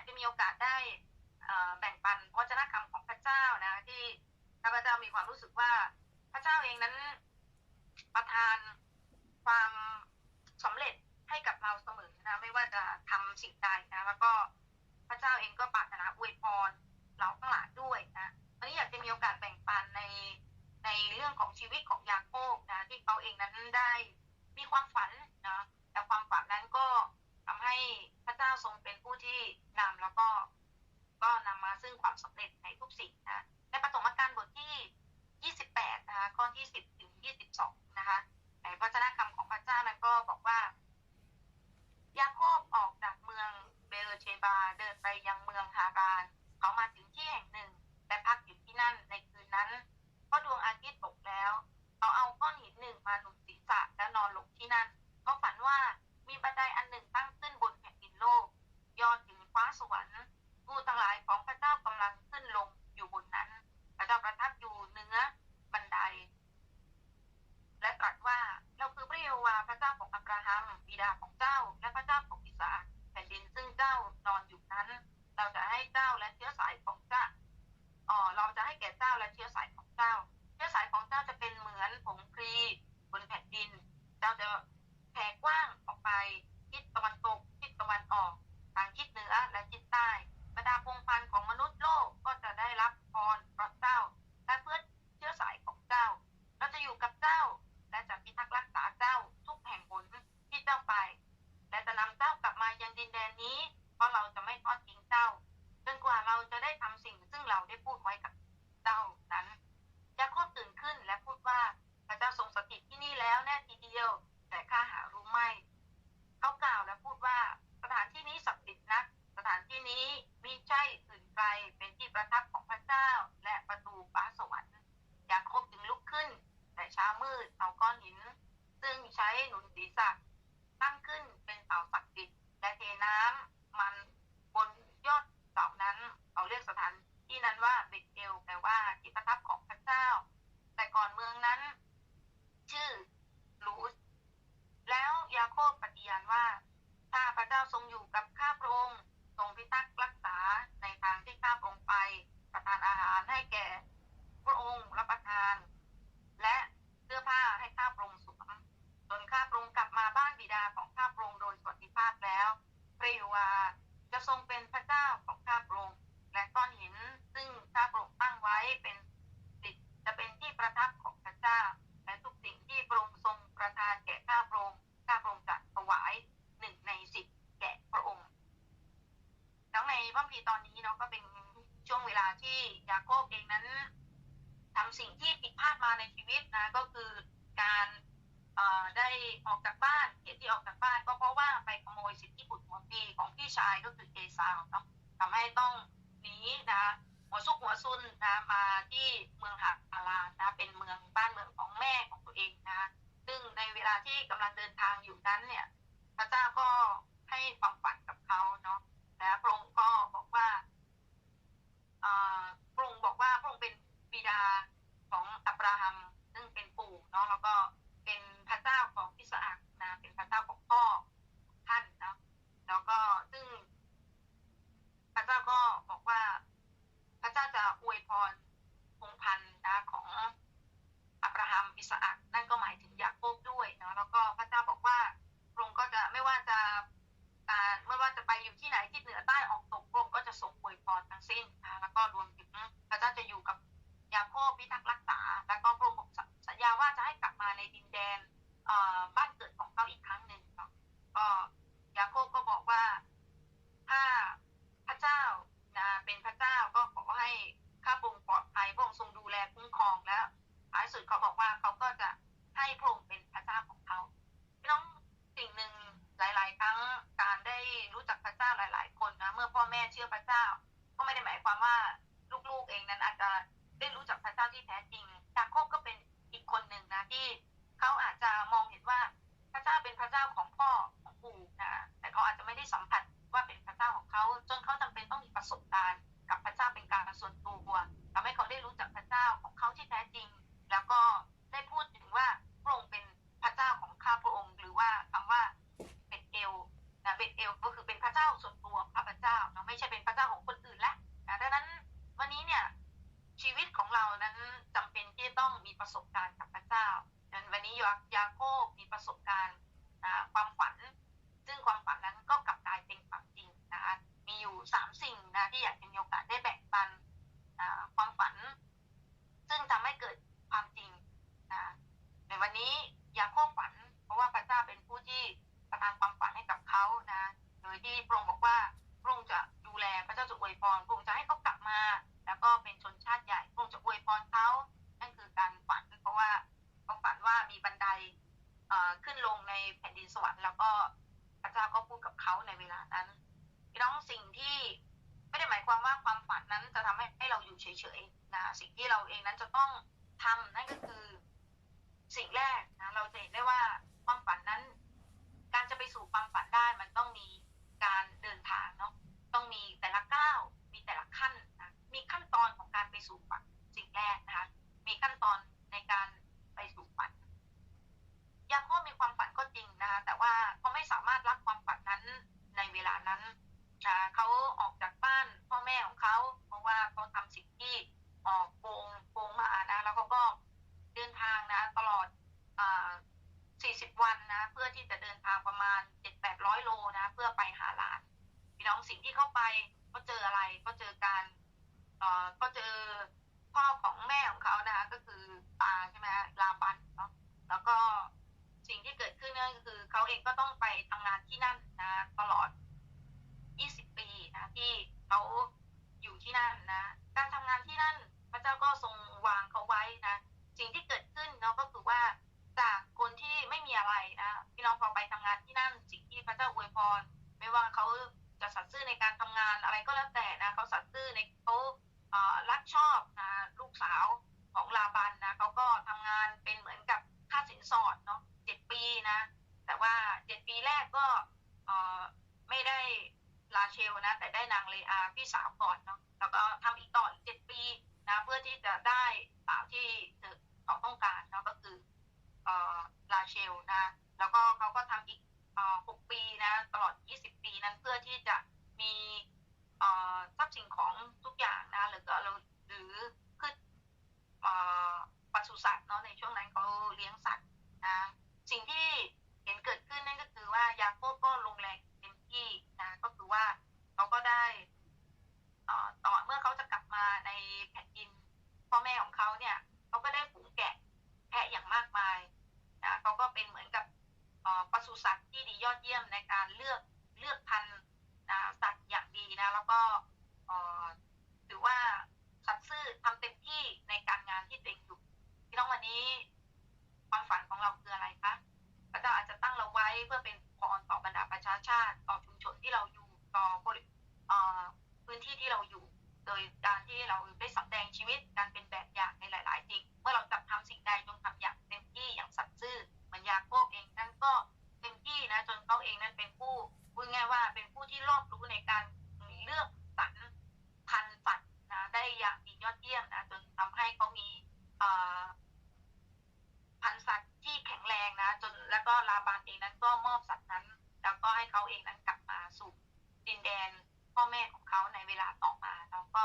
ากจะมีโอกาสได้แบ่งปันพระชนะคำของพระเจ้านะที่ข้าพเจ้ามีความรู้สึกว่าพระเจ้าเองนั้นประทานความสำเร็จให้กับเราเสมอนะไม่ว่าจะทำสิ่งใดนะแล้วก็พระเจ้าเองก็ปรารถนาอวยพรเราทั้งหลายด้วยนะวันนี้อยากจะมีโอกาสแบ่งปันในในเรื่องของชีวิตของยาโคบนะที่เขาเองนั้นได้มีความฝันนะแต่ความฝันนั้นก็ทำให้พระเจ้าทรงเป็น ก็ก็นำมาซึ่งความสำเร็จในทุกสิ่งนะในปฐมกาลบทที่ 28 นะคะข้อที่ 10 ถึง 22 นะคะในพระเจ้าคำของพระเจ้านั้นก็บอกว่ายาโคบออกจากเมืองเบเรเชบาเดินไปยังเมืองฮารานเขามาถึงที่แห่งหนึ่งและพักอยู่ที่นั่นในคืนนั้น เพราะดวงอาทิตย์ตกแล้ว เขาเอาก้อนหินหนึ่งมาหนุนศีรษะแล้วนอนลง แล้วยาโคบปฏิญาณว่าถ้าพระเจ้าทรงอยู่กับข้าพระองค์ทรงพิทักษ์รักษาในทางที่ข้าพระองค์ไป ประทานอาหารให้แก่ พระองค์รับประทาน และเสื้อผ้าให้ข้าพระองค์สวมจนข้าพระองค์กลับมาบ้านบิดาของข้าพระองค์โดยสวัสดิภาพแล้วพระเยโฮวาจะทรงเป็นพระเจ้าของข้าพระองค์และก้อนหินซึ่งข้าพระองค์ตั้งไว้เป็นสิทธิ์จะเป็นที่ประทับของพระเจ้า ในชีวิตนะก็คือการได้ออกจากบ้านเหตุที่ออกจากบ้าน ก็เพราะว่าไปขโมยสิทธิบุตรหัวปีของพี่ชายก็คือเอซาวเนาะทำให้ต้องหนีนะหัวซุกหัวซุนนะมาที่เมืองหาอาลานะเป็นเมืองบ้านเมืองของแม่ของตัวเองนะ ซึ่งในเวลาที่กำลังเดินทางอยู่นั้นเนี่ย พระเจ้าก็ให้ความฝันกับเขาเนาะและพระองค์ก็บอกว่าพระองค์บอกว่าพระองค์เป็นบิดาของอับราฮัม ซึ่งเป็นปู่เนาะแล้วก็เป็นพระเจ้าของอิสอักนะเป็นพระเจ้าของพ่อท่านเนาะแล้วก็ซึ่ง พระเจ้าก็บอกว่า พระเจ้าจะอวยพรพงพันธุ์นะของอับราฮัมอิสอักนั่นก็หมายถึงยาโคบด้วยเนาะแล้วก็พระเจ้าบอกว่าพระองค์ก็จะไม่ว่าจะการไม่ว่าจะไปอยู่ที่ไหนที่เหนือใต้ออกตกพระองค์ก็จะส่งอวยพรทั้งสิ้นนะแล้วก็รวมถึงพระเจ้าจะอยู่กับยาโคบพิทักษ์รักษา แล้วก็พระองค์สัญญาว่าจะให้กลับมาในดินแดนบ้านเกิดของเขาอีกครั้งหนึ่งก็ยาโคบก็บอกว่าถ้าพระเจ้านะเป็นพระเจ้าก็ขอให้ข้าพระองค์ปลอดภัยพระองค์ทรงดูแลคุ้มครองแล้วท้ายสุด เขาบอกว่าเขาก็จะให้พระองค์เป็นพระเจ้าของเขาพี่น้องสิ่งหนึ่งหลาย ๆ ครั้งการได้รู้จักพระเจ้าหลาย ๆ คนนะเมื่อพ่อแม่เชื่อพระเจ้า ก็ไม่ได้หมายความว่าลูกๆเองนั้นอาจจะได้รู้จักพระเจ้าที่แท้จริงยาโคบก็เป็นอีกคนหนึ่งนะที่เขาอาจจะมองเห็นว่าพระเจ้าเป็นพระเจ้าของพ่อของปู่นะแต่เขาอาจจะไม่ได้สัมผัสว่าเป็นพระเจ้าของเขาจนเขาจำเป็นต้องมีประสบการณ์ กับพระเจ้าเป็นการส่วนตัวทำให้เขาได้รู้จักพระเจ้าของเขาที่แท้ ยๆนะสิ่งที่เราเองนั้นจะต้องทำนั่นก็คือ สิ่งแรกนะเราจะเห็นได้ว่าความฝันนั้น การจะไปสู่ความฝันได้มันต้องมีการเดินทางเนาะต้องมีแต่ละก้าวมีแต่ละขั้นนะมีขั้นตอนของการไปสู่ฝันสิ่งแรกนะคะมีขั้นตอนในการไปสู่ฝันยาโคบมีความฝันก็จริงนะคะแต่ว่าเขาไม่สามารถรับความฝันนั้นในเวลานั้นนะเขาออกจากบ้านพ่อแม่ของเขา เพราะว่าเขาทำสิ่งที่ออกโกงโกงมานะแล้วเขาก็เดินทางนะตลอดอ่า 40 วันนะเพื่อที่จะเดินทางประมาณ 7-800 โลนะเพื่อไปหาหลานพี่น้องสิ่ง ที่เข้าไปก็เจออะไรก็เจอการเอ่อก็เจอพ่อของแม่ของเขานะคะก็คือตาใช่ไหมลาบันเนาะแล้วก็สิ่งที่เกิดขึ้นนั่นก็คือเขาเองก็ต้องไปทำงานที่นั่นนะตลอด 20 ปีนะที่เขาอยู่ที่นั่นนะการทำงานที่นั่นพระเจ้าก็ทรงวางเขาไว้นะสิ่งที่เกิดขึ้นเนาะก็คือว่าจากคนที่ไม่มีอะไรนะพี่น้องพอไปทำงานที่นั่นสิ่งที่พระเจ้าอวยพร ไม่ว่าเขา จะสัตย์ซื่อในการทำงานอะไรก็แล้วแต่นะเขาสัตย์ซื่อในเขาเอ่อรักชอบนะลูกสาวของลาบันนะเขาก็ทำงานเป็นเหมือนกับค่าสินสอดเนาะเจ็ดปีนะ แต่ว่าเจ็ดปีแรกก็เออไม่ได้ลาเชลนะ แต่ได้นางเลอาพี่สาวก่อนเนาะแล้วก็ทำอีกต่ออีกเจ็ดปีนะเพื่อที่จะได้สาวที่เธอเขาต้องการเนาะก็คือเออลาเชลนะ แล้วก็เขาก็ทำอีก 6 ปีนะตลอด 20 ปีนั้นเพื่อที่จะมีทรัพย์สินของทุกอย่างนะหรือก็หรือพืชเอ่อปศุสัตว์เนาะในช่วงนั้นเขาเลี้ยงสัตว์นะสิ่งที่เห็นเกิดขึ้นนั่นก็คือว่ายาโคก็ลงแรงเต็มที่นะก็คือว่าเขาก็ได้ ที่ที่เราอยู่ โดยการที่เราได้สำแดงชีวิตการเป็นแบบอย่าง ลาต่อมาแล้วก็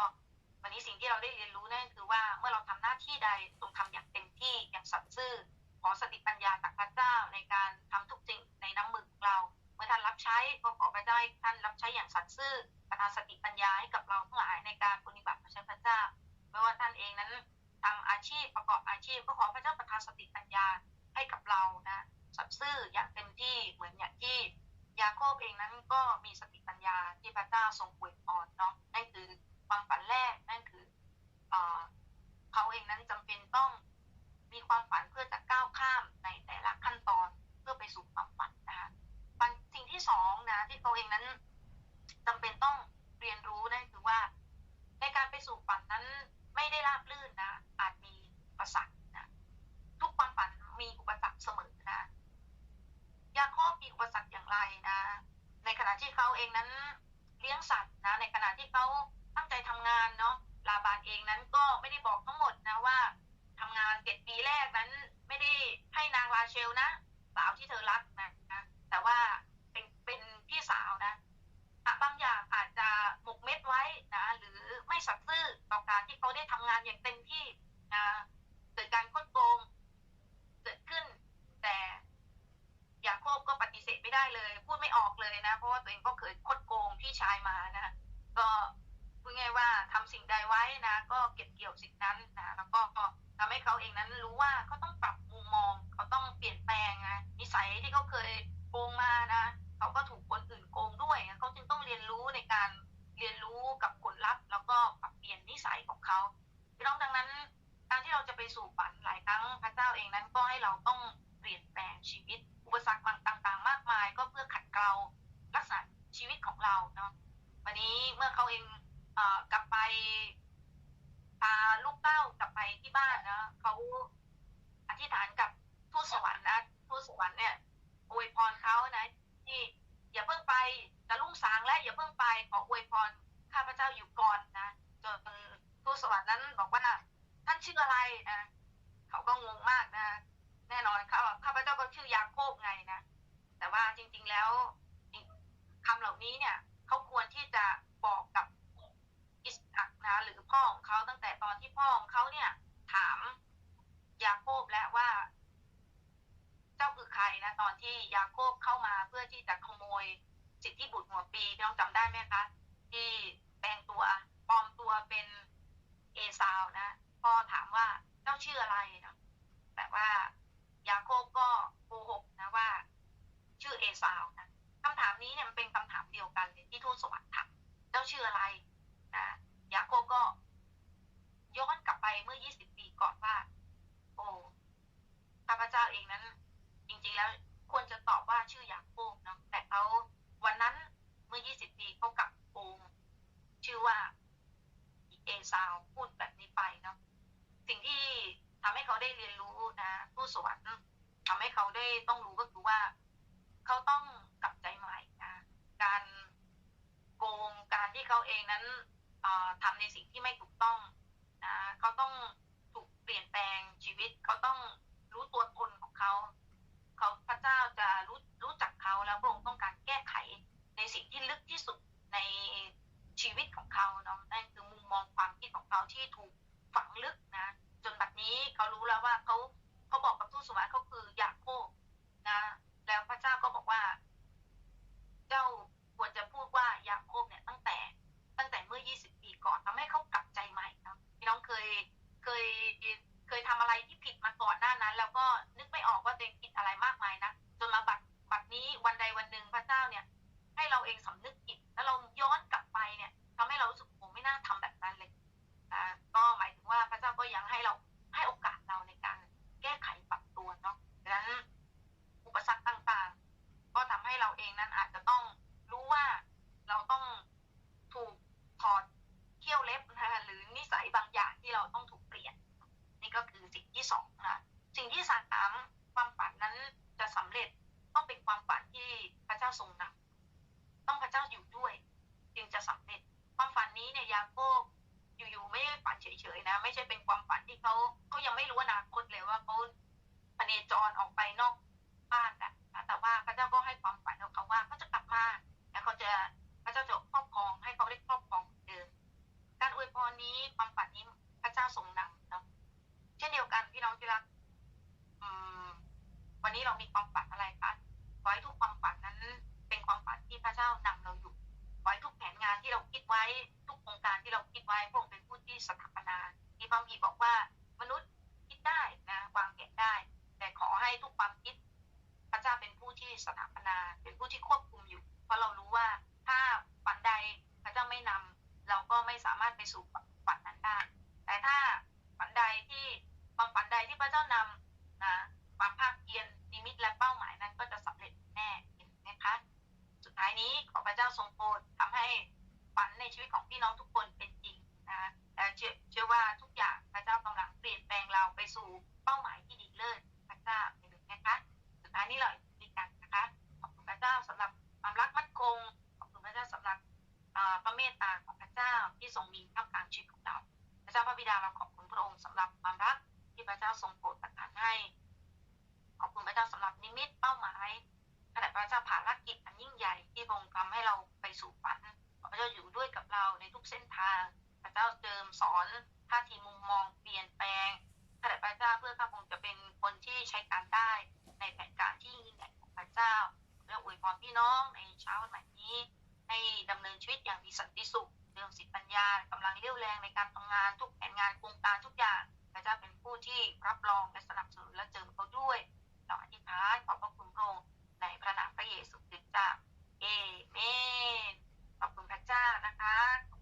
วันนี้สิ่งที่เราได้เรียนรู้นั่นคือว่าเมื่อเราทำหน้าที่ใดจงทำอย่างเต็มที่อย่างสัตย์ซื่อขอสติปัญญาจากพระเจ้าในการทำทุกสิ่งในน้ำมือของเรา เมื่อท่านรับใช้ก็ขอพระเจ้าให้ท่านรับใช้อย่างสัตย์ซื่อประทานสติปัญญาให้กับเราทั้งหลายในการปฏิบัติพระใช้พระเจ้าไม่ว่าท่านเองนั้นทำอาชีพประกอบอาชีพก็ขอพระเจ้าประทานสติปัญญาให้กับเรานะสัตย์ซื่ออย่างเต็มที่เหมือนอย่างที่ยาโคบเองนั้นก็มีสติ ญาที่พระเจ้าทรงอวยพรเนาะนั่นคือความฝันแรกนั่นคือเออเขาเองนั้นจำเป็นต้องมีความฝันเพื่อจะก้าวข้ามในแต่ละขั้นตอนเพื่อไปสู่ความฝันนะคะสิ่งที่สองนะที่เขาเองนั้นจำเป็นต้องเรียนรู้นั่นคือว่า ในการไปสู่ฝันนั้นไม่ได้ราบรื่นนะ อาจมีประทุก เองนั้นเลี้ยงสัตว์นะ ในขณะที่เขาตั้งใจทำงานเนาะลาบานเองนั้นก็ไม่ได้บอกทั้งหมดนะว่า ทำงานเจ็ดปีแรกนั้นไม่ได้ให้นางราเชลนะสาวที่เธอรักนะนะแต่ว่าเป็นเป็นพี่สาวนะบางอย่างอาจจะหมกเม็ดไว้นะ หรือไม่สัตย์ซื่อต่อการที่เขาได้ทำงานอย่างเต็มที่นะเกิดการ ได้เลย พูดไม่ออกเลยนะ เพราะว่าตัวเองก็เคยคดโกงพี่ชายมานะก็พูดง่ายว่าทำสิ่งใดไว้นะ ก็เก็บเกี่ยวสิ่งนั้นนะแล้วก็ทำให้เขาเองนั้นรู้ว่าเขาต้องปรับมุมมอง เขาต้องเปลี่ยนแปลงนะนิสัยที่เขาเคยโกงมานะเขาก็ถูกคนอื่นโกงด้วยเขาจึงต้องเรียนรู้ในการเรียนรู้กับผลลัพธ์ แล้วก็ปรับเปลี่ยนนิสัยของเขาพี่น้องดังนั้น การที่เราจะไปสู่ฝันหลายครั้งพระเจ้าเองนั้นก็ให้เราต้องเปลี่ยนแปลงชีวิต อุปสรรคบาง ๆแล้วคำเหล่านี้เนี่ยเขาควรที่จะบอกกับอิสอักนะหรือพ่อของเขาตั้งแต่ตอนที่พ่อของเขาเนี่ย ถามยาโคบแล้วว่า เจ้าคือใครนะตอนที่ยาโคบเข้ามาเพื่อที่จะขโมยสิทธิบุตรหัวปีน้องจำได้ไหมคะที่แปลงตัวปลอมตัวเป็นเอซาวนะพ่อถามว่าเจ้าชื่ออะไรนะแต่ว่ายาโคบก็โกหกนะว่า ชื่อเอซาวนะคำถามนี้เนี่ยมันเป็นคำถามเดียวกันเลยที่ทูตสวรรค์ถามเจ้าชื่ออะไรนะยาโคบก็ย้อนกลับไปเมื่อ 20 ปีก่อนว่า โอ้ข้าพเจ้าเองนั้น จริงๆแล้วควรจะตอบว่าชื่อยาโคบเนาะแต่เขาวันนั้นเมื่อ 20 ปีเขากลับโกงชื่อว่าเอซาวพูดแบบนี้ไปเนาะสิ่งที่ทำให้เขาได้เรียนรู้นะผู้สวรรค์ทำ ให้เขาได้ต้องรู้ก็คือว่า เขาต้องกลับใจใหม่นะการโกงการที่เขาเองนั้นเอ่อทำในสิ่งที่ไม่ถูกต้องนะเขาต้องถูกเปลี่ยนแปลงชีวิต เขาต้องรู้ตัวตนของเขา เขาพระเจ้าจะรู้รู้จักเขาแล้วพระองค์ต้องการแก้ไขในสิ่งที่ลึกที่สุดในชีวิตของเขาเนาะนั่นคือมุมมองความคิดของเขาที่ถูกฝังลึกนะ จนบัดนี้เขารู้แล้วว่าเขาเขาบอกกับทูตสวรรค์เขาคือ เขายังไม่รู้อนาคตเลยว่าเขาพเนจรออกไปนอกบ้านอะแต่ว่าพระเจ้าก็ให้ความฝันของเขาว่าเขาจะกลับมาแล้วเขาจะพระเจ้าจะครอบครองให้เขาได้ครอบครองเดิม การอวยพรนี้ความฝันนี้พระเจ้าทรงนำเนาะเช่นเดียวกันพี่น้องที่รักวันนี้เรามีความฝันอะไรคะขอให้ทุกความฝันนั้น เป็นความฝันที่พระเจ้านำเราอยู่ขอให้ทุกแผนงานที่เราคิดไว้ ทุกโครงการที่เราคิดไว้พระองค์เป็นผู้ที่สถาปนาที่พระบีบอกว่า มนุษย์คิดได้นะวางแผนได้ แต่ขอให้ทุกความคิด พระเจ้าเป็นผู้ที่สถาปนา เป็นผู้ที่ควบคุมอยู่ เพราะเรารู้ว่าถ้าฝันใดพระเจ้าไม่นำเราก็ไม่สามารถไปสู่ฝันนั้นได้แต่ถ้าฝันใดที่ความฝันใดที่พระเจ้านำนะความภาคเพียรนิมิตและเป้าหมายนั้นก็จะสำเร็จแน่เห็นไหมคะสุดท้ายนี้ขอพระเจ้าทรงโปรดทำให้ฝันในชีวิตของพี่น้องทุกคนเป็นจริงนะแต่เชื่อว่าทุกอย่าง ปลี่ยนแปลงเราไปสู่เป้าหมายที่ดีเลิศพระเจ้าเห็นไหมคะสุดท้ายนี้เราดีกันนะคะขอบคุณพระเจ้าสำหรับความรักมั่นคงขอบคุณพระเจ้าสำหรับพระเมตตาของพระเจ้าที่ทรงมีท่ามกลางชีวิตของเรา พระเจ้าพระบิดาเราขอบคุณพระองค์สำหรับความรักที่พระเจ้าทรงโปรดประทานให้ ขอบคุณพระเจ้าสำหรับนิมิตเป้าหมายขณะพระเจ้าภารกิจอันยิ่งใหญ่ที่พระองค์ทำให้เราไปสู่ฝันพระเจ้าอยู่ด้วยกับเราในทุกเส้นทาง พระเจ้าเจิมสอนท่าทีมุมมองเปลี่ยนแปลงพระเจ้าเพื่อพระพงจะเป็นคนที่ใช้การได้ในแผนการที่ยิ่งใหญ่ของพระเจ้า และอวยพรพี่น้องในเช้าวันใหม่นี้ ให้ดำเนินชีวิตอย่างมีสันติสุขเริ่องสิทธิปัญญากำลังเรี่ยวแรงในการทำงานทุกแผนงานโครงการทุกอย่าง พระเจ้าเป็นผู้ที่รับรองและสนับสนุนและเจิมเขาด้วยเราอธิษฐานขอบพระคุณพระองค์ในพระนามพระเยซูคริสต์จ้าเอเมนขอบคุณพระเจ้านะคะ